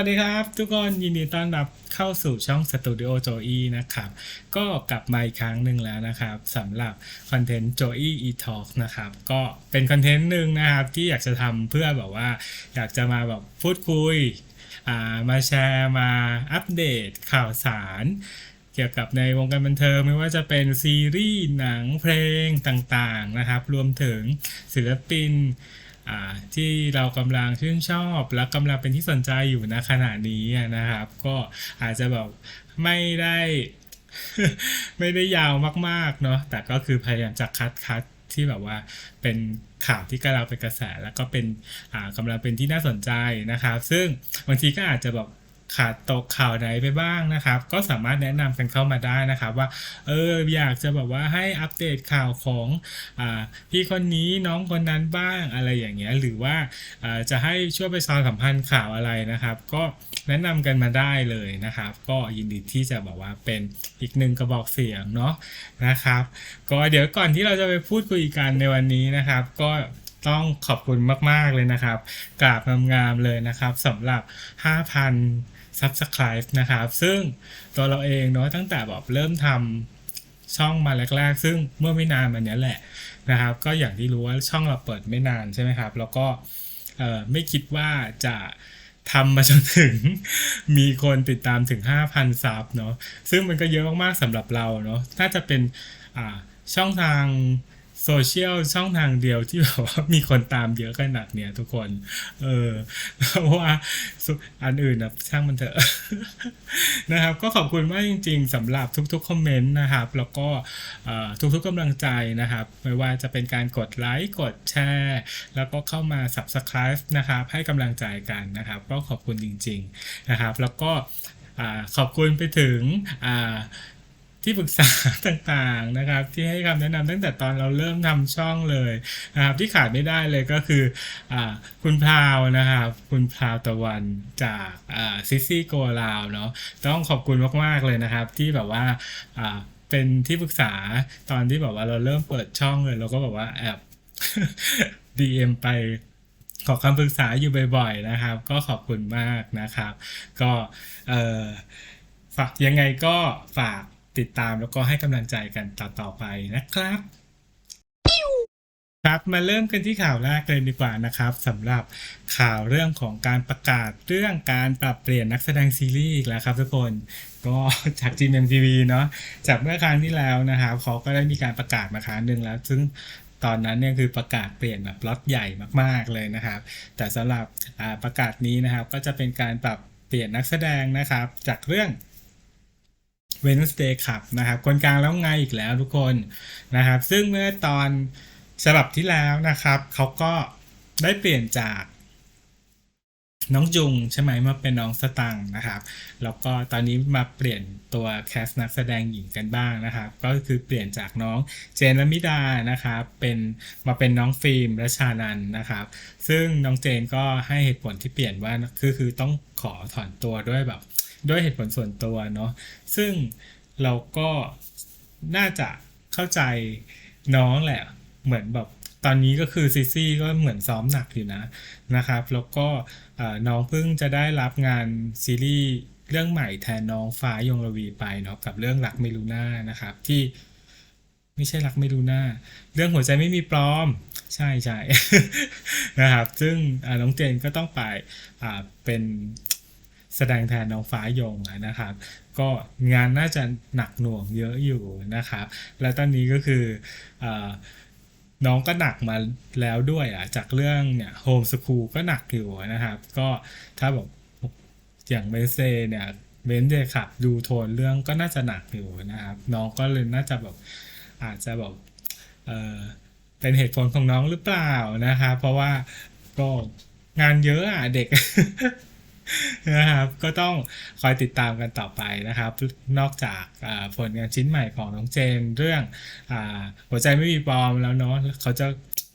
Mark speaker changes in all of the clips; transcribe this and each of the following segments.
Speaker 1: วัสดีครับ ทุกคนยินดีต้อนรับเข้าสู่ช่องสตูดิโอโจอี้นะครับ ก็กลับมาอีกครั้งหนึ่งแล้วนะครับสำหรับคอนเทนต์โจอี้อีทอล์กนะครับ ก็เป็นคอนเทนต์หนึ่งนะครับ ที่อยากจะทำเพื่อแบบว่า อยากจะมาแบบพูดคุยามาแชร์มาอัปเดตข่าวสารเกี่ยวกับในวงการบันเทิงไม่ว่าจะเป็นซีรีส์หนังเพลงต่างๆนะครับ รวมถึงศิลปิน ที่เรากำลังชื่นชอบ และกำลังเป็นที่สนใจอยู่ณขณะนี้นะครับ ก็อาจจะแบบไม่ได้ไม่ได้ยาวมากๆเนาะแต่ก็คือพยายามจะคัดคัดที่แบบว่าเป็นข่าวที่กำลังเป็นกระแสแล้วก็เป็นอ่ากำลังเป็นที่น่าสนใจนะครับ ซึ่งบางทีก็อาจจะแบบ ขาดตกข่าวไหนไปบ้างนะครับ ก็สามารถแนะนำกันเข้ามาได้นะครับ ว่าเอออยากจะแบบว่าให้อัปเดตข่าวของอพี่คนนี้น้องคนนั้นบ้างอะไรอย่างเงี้ยหรือว่าจะให้ช่วยไปซอนสัมพันธ์ข่าวอะไรนะครับ ก็แนะนำกันมาได้เลยนะครับ ก็ยินดีที่จะบอกว่าเป็นอีกหนึ่งกระบอกเสียงเนาะนะครับ ก็เดี๋ยวก่อนที่เราจะไปพูดคุยกันในวันนี้นะครับ ก็ต้องขอบคุณมาก ๆ เลยนะครับกราบงามๆเลยนะครับสำหรับ 5,000 Subscribe นะครับ ซึ่งตัวเราเองเนาะตั้งแต่แบบเริ่มทำช่องมาแรก ๆ ซึ่งเมื่อไม่นานมาเนี้ยแหละนะครับ ก็อย่างที่รู้ว่าช่องเราเปิดไม่นานใช่ไหมครับ แล้วก็ไม่คิดว่าจะทำมาจนถึงมีคนติดตามถึง 5,000 ซับเนาะซึ่งมันก็เยอะมากๆสำหรับเราเนาะน่าจะเป็นช่องทาง โซเชียลช่องทางเดียวที่แบบว่ามีคนตามเยอะขนาดเนี้ยทุกคน เออเพราะว่าอันอื่นนะช่างมันเถอะนะครับ ก็ขอบคุณมากจริง ๆสำหรับทุกๆคอมเมนต์นะครับ แล้วก็ทุกๆกำลังใจนะครับ ไม่ว่าจะเป็นการกดไลค์กดแชร์แล้วก็เข้ามา Subscribe นะครับ ให้กำลังใจกันนะครับ ก็ขอบคุณจริง ๆนะครับ แล้วก็อขอบคุณไปถึงอ่า ที่ปรึกษาต่างๆนะครับ ที่ให้คำแนะนำตั้งแต่ตอนเราเริ่มทำช่องเลยนะครับ ที่ขาดไม่ได้เลยก็คืออคุณพราวนะครับคุณพราวตะวันจากซิซี่โกลาวเนาะต้องขอบคุณมากๆเลยนะครับ ที่แบบว่าเป็นที่ปรึกษาตอนที่แบบว่าเราเริ่มเปิดช่องเลยเราก็แบบว่าแอบ DM ไปขอคำปรึกษาอยู่บ่อยๆนะครับ ก็ขอบคุณมากนะครับ ก็ฝากยังไงก็ฝาก ติดตามแล้วก็ให้กำลังใจกันต่อๆไปนะครับ ครับมาเริ่มกันที่ข่าวแรกเลยดีกว่านะครับสำหรับข่าวเรื่องของการประกาศเรื่องการปรับเปลี่ยนนักแสดงซีรีส์อีกแล้วครับทุกคนก็จาก GMMTV เนาะจากเมื่อครั้งที่แล้วนะครับเขาก็ได้มีการประกาศมาครั้งหนึ่งแล้ว ซึ่งตอนนั้นเนี่ยคือประกาศเปลี่ยนแบบล็อตใหญ่มากๆเลยนะครับ แต่สำหรับประกาศนี้นะครับก็จะเป็นการปรับเปลี่ยนนักแสดงนะครับ จากเรื่อง Wednesday ครับนะครับคนกลางแล้วไงอีกแล้วทุกคนนะครับ ซึ่งเมื่อตอนฉบับที่แล้วนะครับเขาก็ได้เปลี่ยนจากน้องจุงใช่ไหมมาเป็นน้องสตังนะครับ แล้วก็ตอนนี้มาเปลี่ยนตัวแคสนักแสดงหญิงกันบ้างนะครับ ก็คือเปลี่ยนจากน้องเจนและมิดานะครับเป็นมาเป็นน้องฟิล์มรัชานันนะครับ ซึ่งน้องเจนก็ให้เหตุผลที่เปลี่ยนว่าคือคือต้องขอถอนตัวด้วยแบบ ด้วยเหตุผลส่วนตัวเนาะซึ่งเราก็น่าจะเข้าใจน้องแหละ เหมือนแบบตอนนี้ก็คือซิซี่ก็เหมือนซ้อมหนักอยู่นะนะครับ แล้วก็น้องเพิ่งจะได้รับงานซีรีส์เรื่องใหม่แทนน้องฟ้ายงระวีไปเนาะกับเรื่องรักเมลูน่านะครับ ที่ไม่ใช่รักไม่รู้หน้า เรื่องหัวใจไม่มีปลอม ใช่ใช่นะครับ ซึ่งน้องเจนก็ต้องไปเป็น แสดงแทนน้องฟ้ายงอะนะครับ ก็งานน่าจะหนักหน่วงเยอะอยู่นะครับ และตอนนี้ก็คืออน้องก็หนักมาแล้วด้วยอะจากเรื่องเนี่ยโฮมสคูลก็หนักอยู่นะครับ ก็ถ้าแบบอย่างเบนเซเนี่ยเบนเดขับดูโทนเรื่องก็น่าจะหนักอยู่นะครับ น้องก็เลยน่าจะแบบอาจจะแบบเออเป็นเหตุผลของน้องหรือเปล่านะครับ เพราะว่าก็งานเยอะอะเด็ก นะครับก็ต้องคอยติดตามกันต่อไปนะครับ นอกจากผลงานชิ้นใหม่ของน้องเจนเรื่องอหัวใจไม่มีปอมแล้วเนาะเขาจะ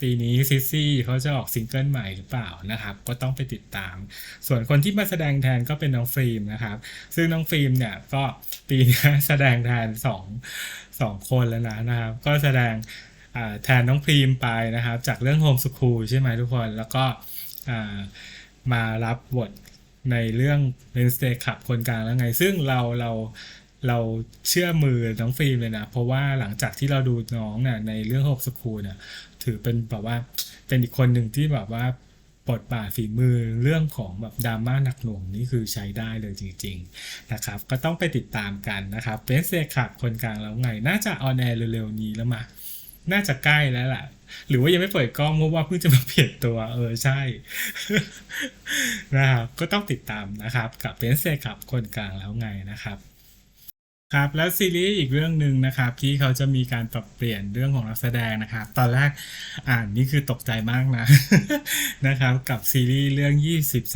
Speaker 1: ปีนี้ซิซี่เขาจะออกซิงเกิลใหม่หรือเปล่านะครับ ก็ต้องไปติดตาม ส่วนคนที่มาแสดงแทนก็เป็นน้องฟิล์มนะครับ ซึ่งน้องฟิล์มเนี่ยก็ปีนี้แสดงแทนสองสองคนแล้วนะนะครับ ก็แสดงแทนน้องพรีมไปนะครับ จากเรื่องโฮมสคูลใช่ไหมทุกคนแล้วก็มารับบท ในเรื่อง Wednesday ขับคนกลางแล้วไง ซึ่งเราเราเราเชื่อมือน้องฟิล์มเลยนะ เพราะว่าหลังจากที่เราดูน้องน่ะในเรื่องหกสคูลน่ะถือเป็นแบบว่าเป็นอีกคนหนึ่งที่แบบว่าบทบาทฝีมือเรื่องของแบบดราม่าหนักหน่วงนี่คือใช้ได้เลยจริงๆนะครับ ก็ต้องไปติดตามกันนะครับเ e นเซขับคนกลางแล้วไง น่าจะออนแอร์เร็วๆนี้แล้วมา น่าจะใกล้แล้วล่ะ หรือว่ายังไม่เปิดกล้องเพราะว่าเพิ่งจะมาเปลี่ยนตัว เออใช่ นะครับ ก็ต้องติดตามนะครับ กับเป็นเซขับคนกลางแล้วไงนะครับครับแล้วซีรีส์อีกเรื่องหนึ่งนะครับที่เขาจะมีการปรับเปลี่ยนเรื่องของนักแสดงนะครับ ตอนแรกอ่านนี่คือตกใจมากนะนะครับกับซีรีส์เรื่อง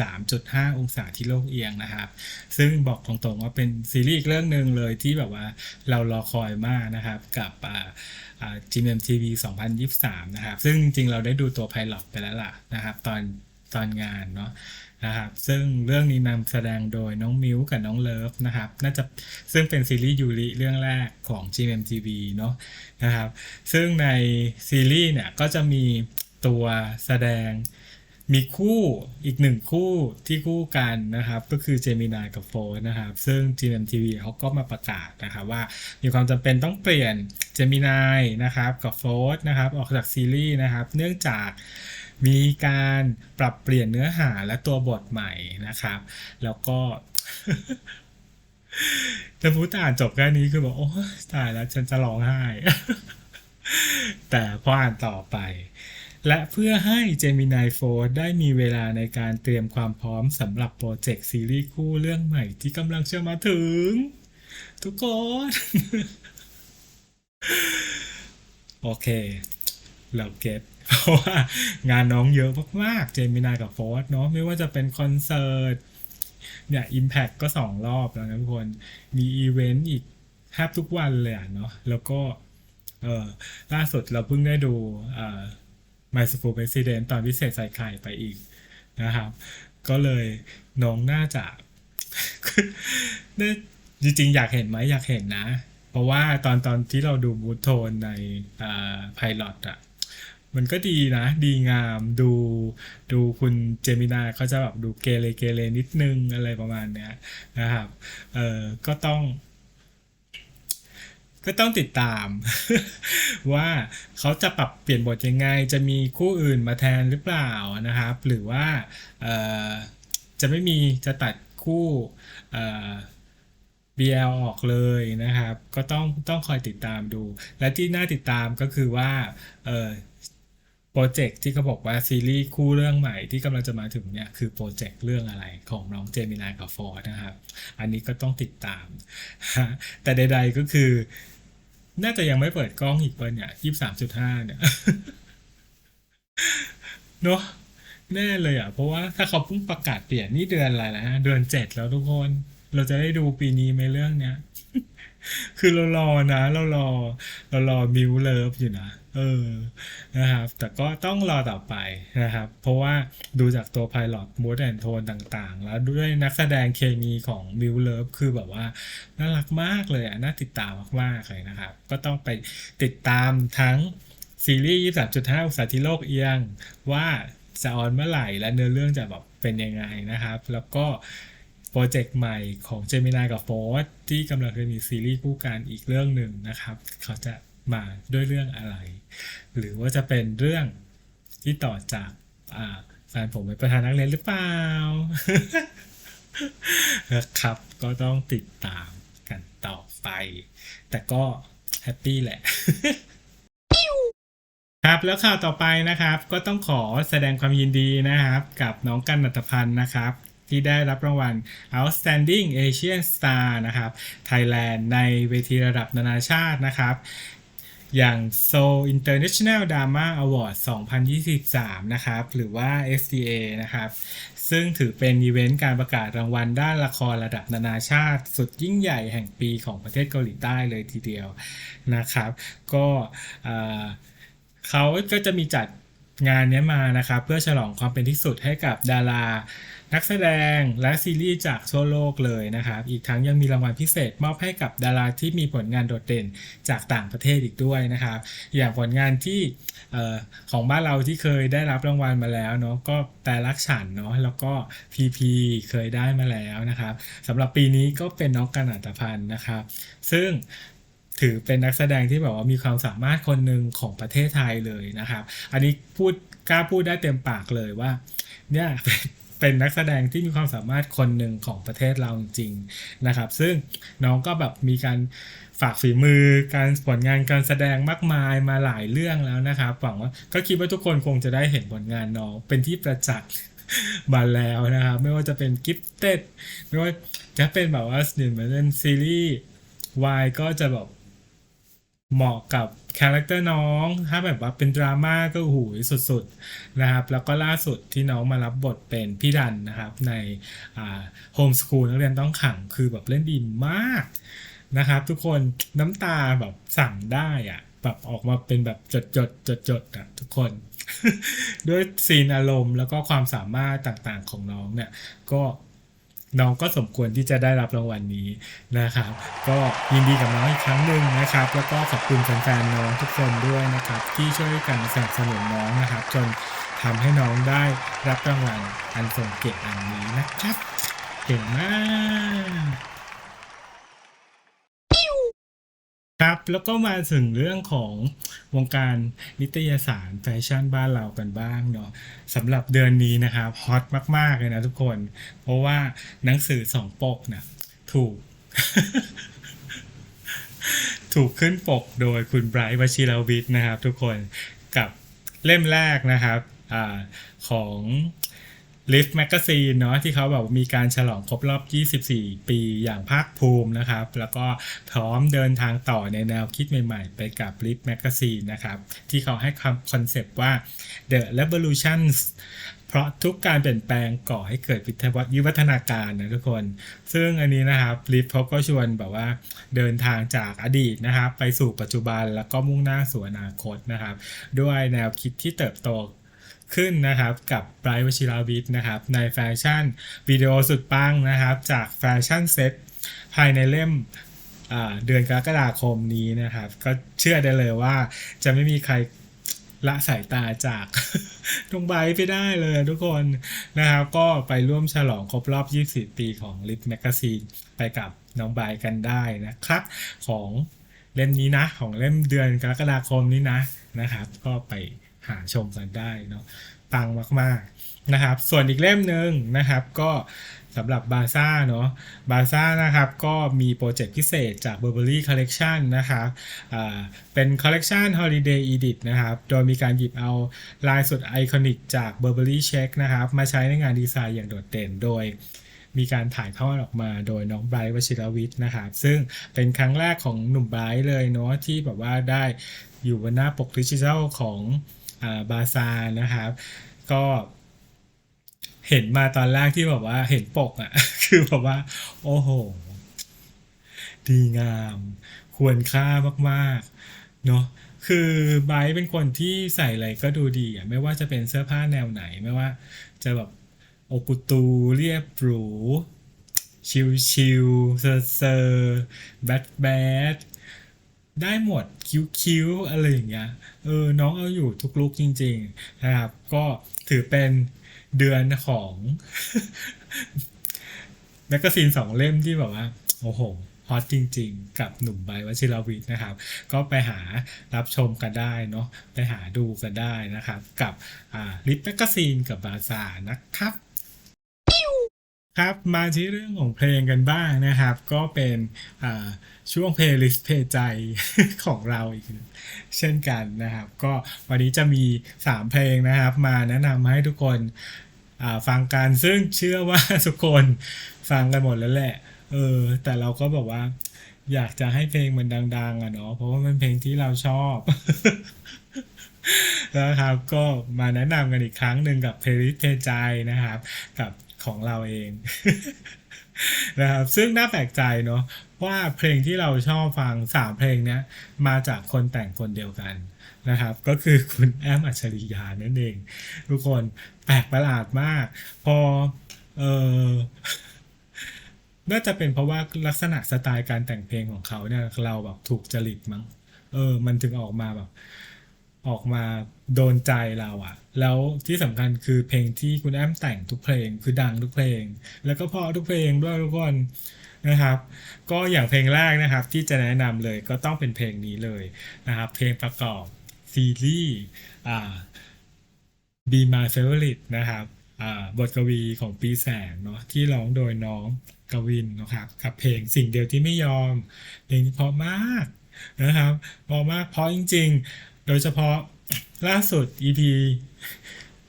Speaker 1: 23.5 องศาที่โลกเอียงนะครับ ซึ่งบอกตรงๆว่าเป็นซีรีส์อีกเรื่องหนึ่งเลยที่แบบว่าเรารอคอยมากนะครับกับอ่า GMMTV 2023 นะครับ ซึ่งจริงๆเราได้ดูตัวไพลอตไปแล้วล่ะนะครับ ตอนตอนงานเนาะนะครับ ซึ่งเรื่องนี้นำแสดงโดยน้องมิวกับน้องเลิฟนะครับ น่าจะซึ่งเป็นซีรีส์ยูริเรื่องแรกของ GMMTV เนาะนะครับ ซึ่งในซีรีส์เนี่ยก็จะมีตัวแสดง มีคู่อีกหนึ่งคู่ที่คู่กันนะครับ ก็คือเจมินายกับโฟร์นะครับ ซึ่ง GMTV เขาก็มาประกาศนะครับว่ามีความจำเป็นต้องเปลี่ยนเจมินายนะครับกับโฟร์นะครับ ออกจากซีรีส์นะครับ เนื่องจากมีการปรับเปลี่ยนเนื้อหาและตัวบทใหม่นะครับ แล้วก็แต่พูดอ่านจบแค่นี้คือบอกโอ้ตายแล้วฉันจะร้องไห้ แต่พออ่านต่อไป และเพื่อให้ Gemini 4 ได้มีเวลาในการเตรียมความพร้อมสำหรับโปรเจกต์ซีรีส์คู่เรื่องใหม่ที่กำลังจะมาถึง ทุกคน โอเค เราเก็ตเพราะว่างานน้องเยอะมากๆ เจมินากับโฟร์เนาะไม่ว่าจะเป็นคอนเสิร์ตเนี่ย Impact ก็สองรอบแล้วนะทุกคน มีอีเวนต์อีกแทบทุกวันเลยอะเนาะแล้วก็เออล่าสุดเราเพิ่งได้ดูเอ่อ My School President ตอนพิเศษใส่ไข่ไปอีกนะครับ ก็เลยน้องน่าจะเนี่ยจริงๆ อยากเห็นไหมอยากเห็นนะ เพราะว่าตอนตอนที่เราดูบูทโทนในอ่าไพลอตอะมันก็ดีนะ ดีงามดูดูคุณเจมินาเขาจะแบบดูเกเรเกเรนิดนึงอะไรประมาณเนี้ยนะครับเออก็ต้อง ก็ต้องติดตาม ว่าเขาจะปรับเปลี่ยนบทยังไง จะมีคู่อื่นมาแทนหรือเปล่านะครับ หรือว่าจะไม่มีจะตัดคู่ BL ออกเลยนะครับ ก็ต้องต้องคอยติดตามดู และที่น่าติดตามก็คือว่าโปรเจกต์ที่เขาบอกว่าซีรีส์คู่เรื่องใหม่ที่กำลังจะมาถึงเนี่ยคือโปรเจกต์เรื่องอะไรของน้องเจมินายกับฟอร์นะครับ อันนี้ก็ต้องติดตาม แต่ใดๆก็คือ น่าจะยังไม่เปิดกล้องอีกเปิดเนี่ยยี่สามจุดห้าเนี่ยเนาะแน่เลยอะ เพราะว่าถ้าเขาเพิ่งประกาศเปลี่ยนนี่เดือนอะไรนะฮะเดือนเจ็ดแล้วทุกคน เราจะได้ดูปีนี้ไหมเรื่องเนี้ย คือเรารอนะ เรารอ เรารอมิวเลิฟอยู่นะ เออนะครับ แต่ก็ต้องรอต่อไปนะครับ เพราะว่าดูจากตัวไพลอตมูดแอนโทนต่างๆ แล้วด้วยนักแสดงเคมีของมิวเลิฟคือแบบว่า น่ารักมากเลยอะ น่าติดตามมากๆเลยนะครับ ก็ต้องไปติดตามทั้งซีรีส์ 23.5องศาที่โลกเอียง ว่าจะออนเมื่อไหร่และเนื้อเรื่องจะแบบเป็นยังไงนะครับ แล้วก็โปรเจกต์ใหม่ของเจมินากับโฟร์ที่กำลังจะมีซีรีส์คู่กันอีกเรื่องหนึ่งนะครับ เขาจะ มาด้วยเรื่องอะไร หรือว่าจะเป็นเรื่องที่ต่อจากแฟนผมเป็นประธานนักเรียนหรือเปล่านะครับก็ต้องติดตามกันต่อไป แต่ก็แฮปปี้แหละครับแล้วข่าวต่อไปนะครับ ก็ต้องขอแสดงความยินดีนะครับ กับน้องกันนัตพันธ์นะครับ ที่ได้รับรางวัล Outstanding Asian Star นะครับ Thailand ในเวทีระดับนานาชาตินะครับ อย่าง Seoul International Drama Award 2023 นะครับ หรือว่า SDA นะครับ ซึ่งถือเป็นอีเวนต์การประกาศรางวัลด้านละครระดับนานาชาติ สุดยิ่งใหญ่แห่งปีของประเทศเกาหลีใต้เลยทีเดียวนะครับ ก็เอ่อเขาก็จะมีจัด งานนี้มานะครับเพื่อฉลองความเป็นที่สุดให้กับดารา นักแสดงและซีรีส์จากทั่วโลกเลยนะครับ อีกทั้งยังมีรางวัลพิเศษมอบให้กับดาราที่มีผลงานโดดเด่นจากต่างประเทศอีกด้วยนะครับ อย่างผลงานที่ของบ้านเราที่เคยได้รับรางวัลมาแล้วเนาะก็แต่รักฉันเนาะแล้วก็พีพีเคยได้มาแล้วนะครับสำหรับปีนี้ก็เป็นน้องกันอัตพันธ์นะครับ ซึ่ง ถือเป็นนักแสดงที่แบบว่ามีความสามารถคนหนึ่งของประเทศไทยเลยนะครับ อันนี้พูดกล้าพูดได้เต็มปากเลยว่า เนี่ยเป็นนักแสดงที่มีความสามารถคนหนึ่งของประเทศเราจริงนะครับ ซึ่งน้องก็แบบมีการฝากฝีมือการผลงานการแสดงมากมายมาหลายเรื่องแล้วนะครับหวังว่าก็คิดว่าทุกคนคงจะได้เห็นผลงานน้องเป็นที่ประจักษ์มาแล้วนะครับไม่ว่าจะเป็นกิฟเต็ดไม่ว่าจะเป็นแบบว่าหนึ่งเหมือนเป็นซีรีส์วายก็จะแบบ เหมาะกับคาแรคเตอร์น้อง ถ้าแบบว่าเป็นดราม่าก็หูยสุดๆนะครับ แล้วก็ล่าสุดที่น้องมารับบทเป็นพี่ดันนะครับ ในโฮมส o ูลนักเรียนต้องขังคือแบบเล่นดีมากนะครับ ทุกคนน้ำตาแบบสั่งได้อะแบบออกมาเป็นแบบจดจดจดจดๆอะทุกคน ด้วยซีนอารมณ์แล้วก็ความสามารถต่างๆของน้องเนี่ย ก็ น้องก็สมควรที่จะได้รับรางวัลนี้นะครับ ก็ยินดีกับน้องอีกครั้งหนึ่งนะครับ แล้วก็ขอบคุณแฟนๆน้องทุกคนด้วยนะครับ ที่ช่วยกันสนับสนุนน้องนะครับ จนทำให้น้องได้รับรางวัลอันทรงเกียรติอันนี้นะครับ เก่งมากครับ แล้วก็มาถึงเรื่องของวงการนิตยสารแฟชั่นบ้านเรากันบ้างเนาะสำหรับเดือนนี้นะครับฮอตมาก ๆ เลยนะทุกคน เพราะว่าหนังสือสองปกนะถูก ถูกขึ้นปกโดยคุณไบรท์วชิรวิทย์นะครับ ทุกคนกับเล่มแรกนะครับอของ Lift Magazine เนาะที่เขาแบบมีการฉลองครบรอบ 24 ปีอย่างภาคภูมินะครับ แล้วก็พร้อมเดินทางต่อในแนวคิดใหม่ๆ ไปกับ Lift Magazine นะครับ ที่เขาให้คอนเซปต์ว่า The Revolutions เพราะทุกการเปลี่ยนแปลงก่อให้เกิดวิวัฒนาการนะทุกคน ซึ่งอันนี้นะครับลิฟเขาก็ชวนแบบว่าเดินทางจากอดีตนะครับ ไปสู่ปัจจุบันแล้วก็มุ่งหน้าสู่อนาคตนะครับ ด้วยแนวคิดที่เติบโต ขึ้นนะครับกับไบรท์วชิราวิทย์นะครับในแฟชั่นวิดีโอสุดปังนะครับจากแฟชั่นเซ็ตภายในเล่มเดือนกรกฎาคมนี้นะครับ ก็เชื่อได้เลยว่าจะไม่มีใครละสายตาจากน้องไบร์ไปได้เลยทุกคนนะครับ ก็ไปร่วมฉลองครบรอบ 24 ปีของ Lit Magazine ไปกับน้องไบร์กันได้นะครับ ของเล่มนี้นะ ของเล่มเดือนกรกฎาคมนี้นะนะครับ ก็ไป หาชมกันได้เนาะปังมากๆนะครับ ส่วนอีกเล่มหนึ่งนะครับ ก็สำหรับบาซ่าเนาะบาซ่านะครับก็มีโปรเจกต์พิเศษจาก Burberry Collection นะครับเป็น Collection Holiday Edit นะครับ โดยมีการหยิบเอาลายสุดไอคอนิกจาก Burberry Check นะครับ มาใช้ในงานดีไซน์อย่างโดดเด่นโดยมีการถ่ายทอดออกมาโดยน้องไบรท์วชิรวิทย์นะครับ ซึ่งเป็นครั้งแรกของหนุ่มไบรท์เลยเนาะที่แบบว่าได้อยู่บนหน้าปกดิจิทัลของ บาซานะครับ ก็เห็นมาตอนแรกที่แบบว่าเห็นปกอะ่ะ คือแบบว่า โอ้โห ดีงาม ควรค่ามากๆ เนาะคือไบรท์เป็นคนที่ใส่อะไรก็ดูดีอะไม่ว่าจะเป็นเสื้อผ้าแนวไหนไม่ว่า จะแบบโอกุตูเรียบหรูชิลชิลเซอร์เซอร์แบดแบด ได้หมดคิ้วๆอะไรอย่างเงี้ยเออน้องเอาอยู่ทุกลุกจริงๆนะครับ ก็ถือเป็นเดือนของแมกกาซีนสองเล่มที่แบบว่า โอ้โหฮอตจริงๆ กับหนุ่มไบวชิรวิทย์นะครับ ก็ไปหารับชมกันได้เนาะไปหาดูกันได้นะครับ กับลิปแมกกาซีนกับบาซานะครับ ครับมาที่เรื่องของเพลงกันบ้างนะครับ ก็เป็นช่วงเพลย์ลิสต์เพลใจของเราอีกเช่นกันนะครับ ก็วันนี้จะมี 3 เพลงนะครับ มาแนะนำให้ทุกคนฟังกันซึ่งเชื่อว่าทุกคนฟังกันหมดแล้วแหละเออแต่เราก็แบบว่า อยากจะให้เพลงมันดัง ๆอะเนาะเพราะว่ามันเพลงที่เราชอบนะครับก็มาแนะนำกันอีกครั้งหนึ่งกับเพลย์ลิสต์เพลใจนะครับ กับ ของเราเองนะครับซึ่งน่าแปลกใจเนาะว่าเพลงที่เราชอบฟังสามเพลงเนี้ยมาจากคนแต่งคนเดียวกันนะครับ ก็คือคุณแอมอัจฉริยานั่นเอง ทุกคนแปลกประหลาดมาก พอเออน่าจะเป็นเพราะว่าลักษณะสไตล์การแต่งเพลงของเขาเนี่ยเราแบบถูกจริตมั้งเออ มันถึงออกมาแบบ ออกมาโดนใจเราอะแล้วที่สำคัญคือเพลงที่คุณแอมแต่งทุกเพลงคือดังทุกเพลง แล้วก็เพราะทุกเพลงด้วยทุกคนนะครับ ก็อย่างเพลงแรกนะครับที่จะแนะนำเลยก็ต้องเป็นเพลงนี้เลยนะครับ เพลงประกอบซีรีส์อ่า Be My Favorite นะครับอ่าบทกวีของปีแสงเนาะที่ร้องโดยน้องกวินนะครับกับเพลงสิ่งเดียวที่ไม่ยอมเพลงนี้เพราะมากนะครับเพราะมากเพราะจริง ๆ โดยเฉพาะล่าสุด EP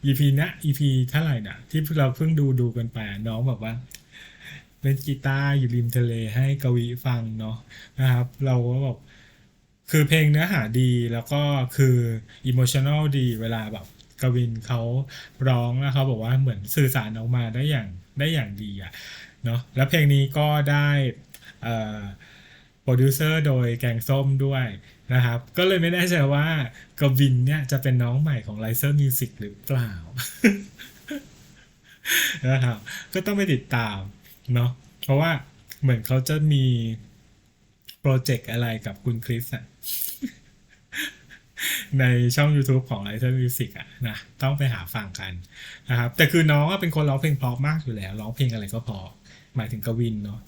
Speaker 1: EP นะ EP เท่าไหร่นะที่เราเพิ่งดูดูกันไปน้องบอกว่าเล่นกีตาร์อยู่ริมทะเลให้กวีฟังเนาะนะครับ เราก็แบบคือเพลงเนื้อหาดีแล้วก็คืออิโมชัน a ลดีเวลาแบบกวินเขาร้องแล้วเขาบอกว่าเหมือนสื่อสารออกมาได้อย่างได้อย่างดีอะเนาะแล้วเพลงนี้ก็ได้เอ่อ โปรดิวเซอร์โดยแกงส้มด้วยนะครับ ก็เลยไม่แน่ใจว่ากวินเนี่ยจะเป็นน้องใหม่ของ l i เซอร์มิวสิกหรือเปล่านะครับก็ต้องไปติดตามเนาะเพราะว่าเหมือนเขาจะมีโปรเจกต์อะไรกับคุณคริสอะในช่อง YouTube ของ l i เ e r Music อะนะต้องไปหาฟังกันนะครับแต่คือน้องก็เป็นคนร้องเพลงเพราะมากอยู่แล้ว ร้องเพลงอะไรก็พอ หมายถึงกวินเนาะ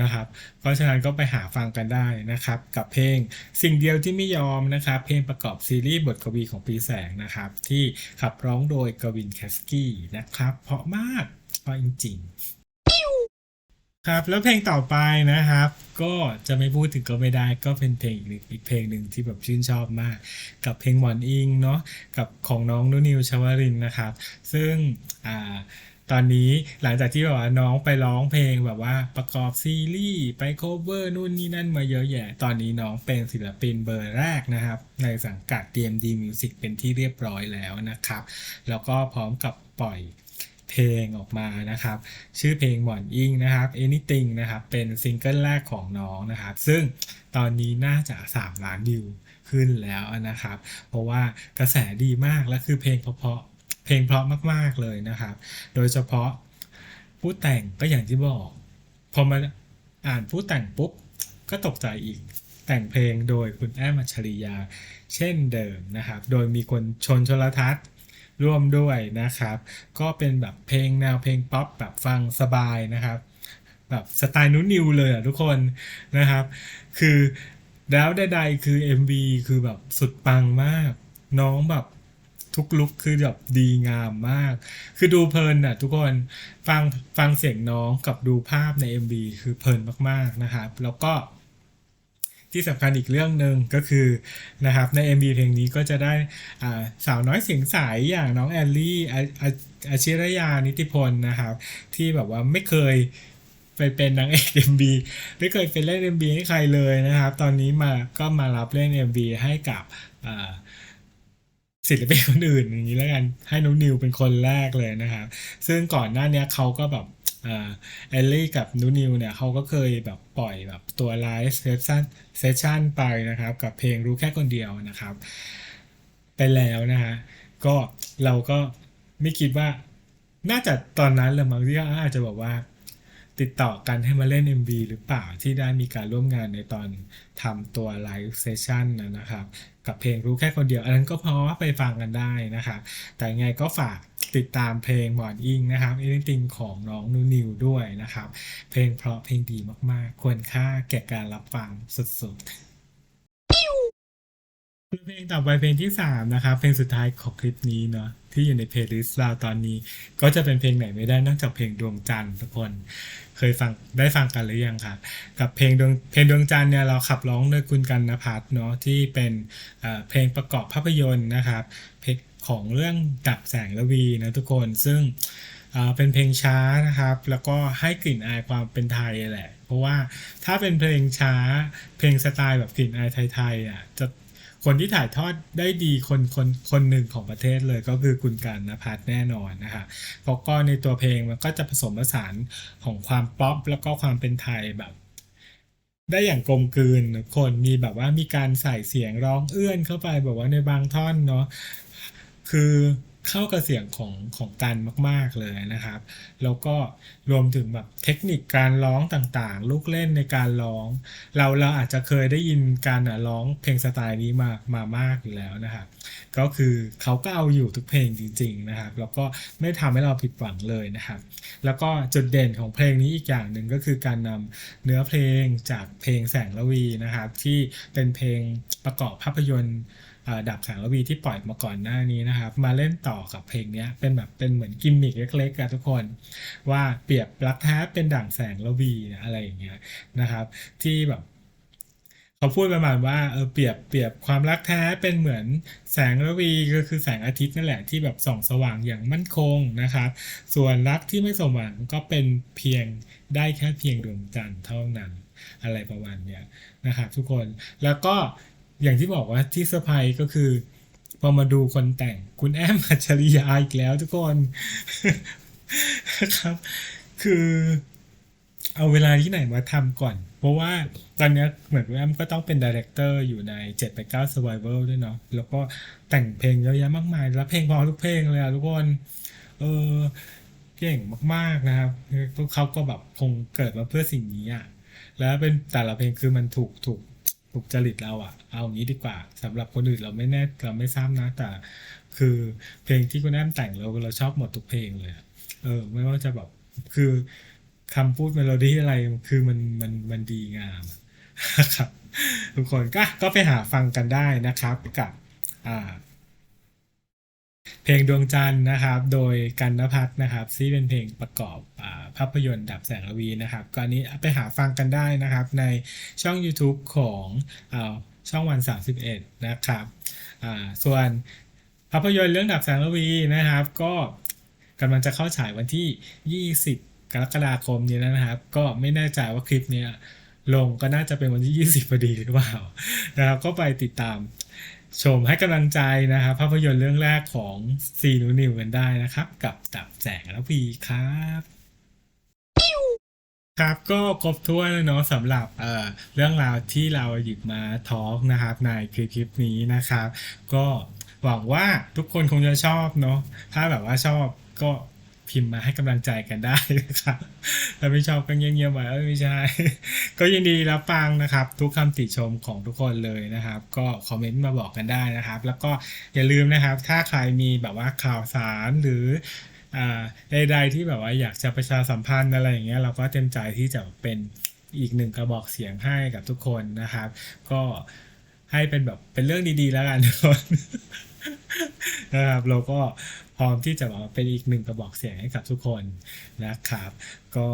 Speaker 1: นะครับ เพราะฉะนั้นก็ไปหาฟังกันได้นะครับ กับเพลงสิ่งเดียวที่ไม่ยอมนะครับ เพลงประกอบซีรีส์บทกวีของปีแสงนะครับ ที่ขับร้องโดยกวินแคสกี้นะครับ เพราะมากเพราะจริงๆครับแล้วเพลงต่อไปนะครับ ก็จะไม่พูดถึงก็ไม่ได้ก็เป็นเพลงอีกอีกเพลงหนึ่งที่แบบชื่นชอบมาก กับเพลงหมอนอิงเนาะกับของน้องนุนิวชวรินนะครับ ซึ่งอ่า ตอนนี้หลังจากที่แบบว่าน้องไปร้องเพลงแบบว่าประกอบซีรีส์ไปโคเวอร์นู่นนี่นั่นมาเยอะแยะ ตอนนี้น้องเป็นศิลปินเบอร์แรกนะครับ ในสังกัด DMD Music เป็นที่เรียบร้อยแล้วนะครับ แล้วก็พร้อมกับปล่อยเพลงออกมานะครับ ชื่อเพลงหมอนอิงนะครับ Anything นะครับ เป็นซิงเกิลแรกของน้องนะครับ ซึ่งตอนนี้น่าจะ 3 ล้านวิวขึ้นแล้วนะครับ เพราะว่ากระแสดีมากและคือเพลงเพราะๆ เพลงเพราะมาก ๆ เลยนะครับ โดยเฉพาะผู้แต่งก็อย่างที่บอก พอมาอ่านผู้แต่งปุ๊บ ก็ตกใจอีกแต่งเพลงโดยคุณแอมอัจฉริยา เช่นเดิมนะครับ โดยมีคนชนชลทัศน์ร่วมด้วยนะครับ ก็เป็นแบบเพลงแนวเพลงป๊อปแบบฟังสบายนะครับ แบบสไตล์นุนิวเลยอะทุกคนนะครับ คือแล้วใดๆคือ MV คือแบบสุดปังมาก น้องแบบ ทุกลุกคือแบบดีงามมาก คือดูเพลินอะทุกคนฟังฟังเสียงน้องกับดูภาพใน MV คือเพลินมากๆนะครับ แล้วก็ที่สำคัญอีกเรื่องหนึ่งก็คือนะครับใน MV เพลงนี้ก็จะได้สาวน้อยเสียงใสอย่างน้องแอลลี่อาชิรยานิติพลนะครับ ที่แบบว่าไม่เคยไปเป็นนางเอก MV ไม่เคยเป็นเล่น MV ให้ใครเลยนะครับ ตอนนี้มาก็มารับเล่น MV ให้กับ ศิลปินคนอื่นอย่างนี้แล้วกันให้น้องนิวเป็นคนแรกเลยนะครับซึ่งก่อนหน้านี้เขาก็แบบอ่าแอลลี่กับนูนิวเนี่ยเขาก็เคยแบบปล่อยแบบตัวไลฟ์เซสชั่นเซสชั่นไปนะครับ กับเพลงรู้แค่คนเดียวนะครับ ไปแล้วนะฮะก็เราก็ไม่คิดว่า น่าจะตอนนั้นแหละมั้งที่อาจจะบอกว่า ติดต่อกันให้มาเล่น MV หรือเปล่าที่ได้มีการร่วมงานในตอนทำตัวไลฟ์เซสชันนะครับ กับเพลงรู้แค่คนเดียว อันนั้นก็พอว่าไปฟังกันได้นะคะ แต่ยังไงก็ฝากติดตามเพลงหมอนอิงนะครับ Anything ของน้องนูนิวด้วยนะครับ เพลงเพราะเพลงดีมากๆ ควรค่าแก่การรับฟังสุดๆ เพลงต่อไปเพลงที่ 3 นะครับ เพลงสุดท้ายของคลิปนี้เนาะที่อยู่ในเพลย์ลิสต์เราตอนนี้ ก็จะเป็นเพลงไหนไม่ได้นอกจากเพลงดวงจันทร์ทุกคน เคยฟังได้ฟังกันหรือยังครับกับเพลงดวงเพลงดวงจันทร์เนี่ยเราขับร้องโดยคุณกันนภัทรเนาะที่เป็นเเพลงประกอบภาพยนตร์นะครับเพลงของเรื่องดับแสงระวีนะทุกคนซึ่งเป็นเพลงช้านะครับ แล้วก็ให้กลิ่นอายความเป็นไทยแหละ เพราะว่าถ้าเป็นเพลงช้าเพลงสไตล์แบบกลิ่นอายไทยๆอะจะ คนที่ถ่ายทอดได้ดีคนคนคนหนึ่งของประเทศเลยก็คือคุณการนภัทรแน่นอนนะคะเพราะก็ในตัวเพลงมันก็จะผสมผสานของความป๊อปแล้วก็ความเป็นไทยแบบ ได้อย่างกลมกลืนคนมีแบบว่ามีการใส่เสียงร้องเอื้อนเข้าไปแบบว่าในบางท่อนเนาะคือ เข้ากับเสียงของของกันมาก ๆเลยนะครับ แล้วก็รวมถึงแบบเทคนิคการร้องต่างๆ ลูกเล่นในการร้อง เราเราอาจจะเคยได้ยินการร้องเพลงสไตล์นี้มามามากอยู่แล้วนะครับก็คือเขาก็เอาอยู่ทุกเพลงจริง ๆนะครับ แล้วก็ไม่ทำให้เราผิดหวังเลยนะครับ แล้วก็จุดเด่นของเพลงนี้อีกอย่างหนึ่งก็คือการนำเนื้อเพลงจากเพลงแสงระวีนะครับ ที่เป็นเพลงประกอบภาพยนตร์ ดับแสงระวีที่ปล่อยมาก่อนหน้านี้นะครับ มาเล่นต่อกับเพลงนี้เป็นแบบเป็นเหมือนกิมมิคเล็กๆกันทุกคน ว่าเปรียบรักแท้เป็นด่งแสงระวีอะไรอย่างเงี้ยนะครับ ที่แบบเขาพูดประมาณว่าเออเปรียบเปรียบความรักแท้เป็นเหมือนแสงระวีก็คือแสงอาทิตย์นั่นแหละที่แบบส่องสว่างอย่างมั่นคงนะครับ ส่วนรักที่ไม่สมหวังก็เป็นเพียงได้แค่เพียงดวงจันทร์เท่านั้นอะไรประมาณเนี้ยนะครับทุกคนแล้วก็ อย่างที่บอกว่าที่เซอร์ไพรส์ก็คือ พอมาดูคนแต่งคุณแอมอัจฉริยาอีกแล้วทุกคนครับ คือเอาเวลาที่ไหนมาทำก่อน เพราะว่าตอนเนี้ยเหมือนว่าแอมก็ต้องเป็นดีเรคเตอร์อยู่ใน7 8 9 Survival ด้วยเนาะแล้วก็แต่งเพลงเยอะแยะมากมาย แล้วเพลงพอทุกเพลงเลยอะทุกคนเออเก่งมากๆนะครับพวกเขาก็แบบคงเกิดมาเพื่อสิ่งนี้อะแล้วเป็นแต่ละเพลงคือมันถูกถูก ถูกจริตเราอะเอาอย่างนี้ดีกว่าสำหรับคนอื่นเราไม่แน่เราไม่ทราบนะแต่ คือเพลงที่คุณแอมแต่งเราเราชอบหมดทุกเพลงเลยเออ ไม่ว่าจะแบบคือคำพูดเมโลดี้อะไรคือมันมันมันดีงามครับทุกคนก็ก็ไปหาฟังกันได้นะครับกับอ่า เพลงดวงจันทร์นะครับ โดยกันนภัทรนะครับที่เป็นเพลงประกอบภาพยนตร์ดับแสงระวีนะครับก็อันนี้ไปหาฟังกันได้นะครับ ในช่อง YouTube ของอช่องวัน 31 นะครับส่วนภาพยนตร์เรื่องดับแสงระวีนะครับ ก็กำลังจะเข้าฉายวันที่ 20 กรกฎาคมนี้นะครับ ก็ไม่แน่ใจว่าคลิปนี้ลงก็น่าจะเป็นวันที่ 20พอดีหรือเปล่านะครับก็ไปติดตาม ชมให้กำลังใจนะครับภาพยนตร์เรื่องแรกของซีนูนิวกันได้นะครับ กับดับแสงระวีครับครับก็ครบถ้วนแล้วเนาะสำหรับเอ่อเรื่องราวที่เราหยิบมาทอล์กนะครับในคลิปคลิปนี้นะครับ ก็หวังว่าทุกคนคงจะชอบเนาะถ้าแบบว่าชอบก็ พิมพ์มาให้กำลังใจกันได้นะครับถ้าไม่ชอบก็เงียบๆไว้เอ้ยไม่ใช่ ก็ยินดีรับฟังนะครับ ทุกคำติชมของทุกคนเลยนะครับ ก็คอมเมนต์มาบอกกันได้นะครับ แล้วก็อย่าลืมนะครับ ถ้าใครมีแบบว่าข่าวสารหรืออ่าใดๆที่แบบว่าอยากจะประชาสัมพันธ์อะไรอย่างเงี้ยเราก็เต็มใจที่จะเป็นอีกหนึ่งกระบอกเสียงให้กับทุกคนนะครับ ก็ให้เป็นแบบเป็นเรื่องดีๆแล้วกันทุกคน นะครับ เราก็พร้อมที่จะบบว่าเป็นอีกหนึ่งกระบอกเสียงให้กับทุกคนนะครับ ก็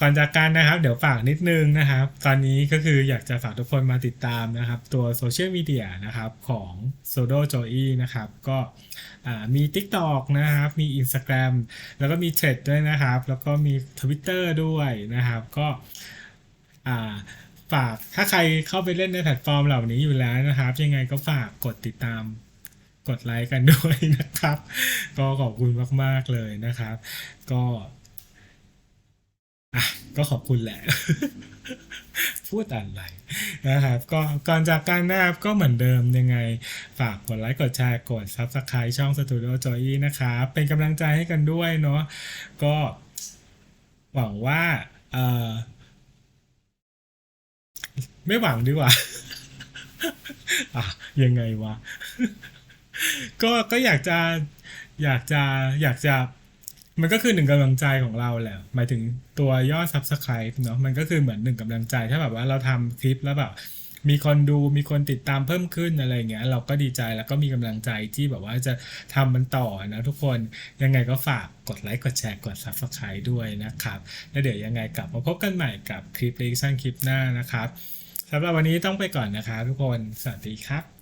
Speaker 1: ก่อนจากกันนะครับ เดี๋ยวฝากนิดนึงนะครับ ตอนนี้ก็คืออยากจะฝากทุกคนมาติดตามนะครับ ตัวโซเชียลมีเดียนะครับของ s o d o j o y นะครับ ก็มี TikTok นะครับ มี Instagram แล้วก็มี t h r e a d ด้วยนะครับ แล้วก็มี Twitter ด้วยนะครับ ก็ฝากถ้าใครเข้าไปเล่นในแพลตฟอร์มเหล่านี้อยู่แล้วนะครับ ยังไงก็ฝากกดติดตาม กดไลค์กันด้วยนะครับ ก็ขอบคุณมาก ๆ เลยนะครับ ก็อะก็ขอบคุณแหละ พูดอะไรนะครับก็ก่อนจากการนะครับก็เหมือนเดิมยังไง ฝากกดไลค์กดแชร์กด Subscribe ช่อง Studio Joy นะครับเป็นกำลังใจให้กันด้วยเนาะก็หวังว่าเออไม่หวังดีกว่า อะยังไงวะ ก็ก็อยากจะอยากจะอยากจะมันก็คือหนึ่งกำลังใจของเราแหละ หมายถึงตัวยอด Subscribe เนาะมันก็คือเหมือนหนึ่งกำลังใจ ถ้าแบบว่าเราทำคลิปแล้วแบบมีคนดูมีคนติดตามเพิ่มขึ้นอะไรเงี้ย เราก็ดีใจแล้วก็มีกำลังใจที่แบบว่าจะทำมันต่อนะทุกคนยังไงก็ฝากกดไลค์กดแชร์กด Subscribe ด้วยนะครับ แล้วเดี๋ยวยังไงกลับมาพบกันใหม่กับคลิป reaction คลิปหน้านะครับสำหรับวันนี้ต้องไปก่อนนะครับทุกคนสวัสดีครับ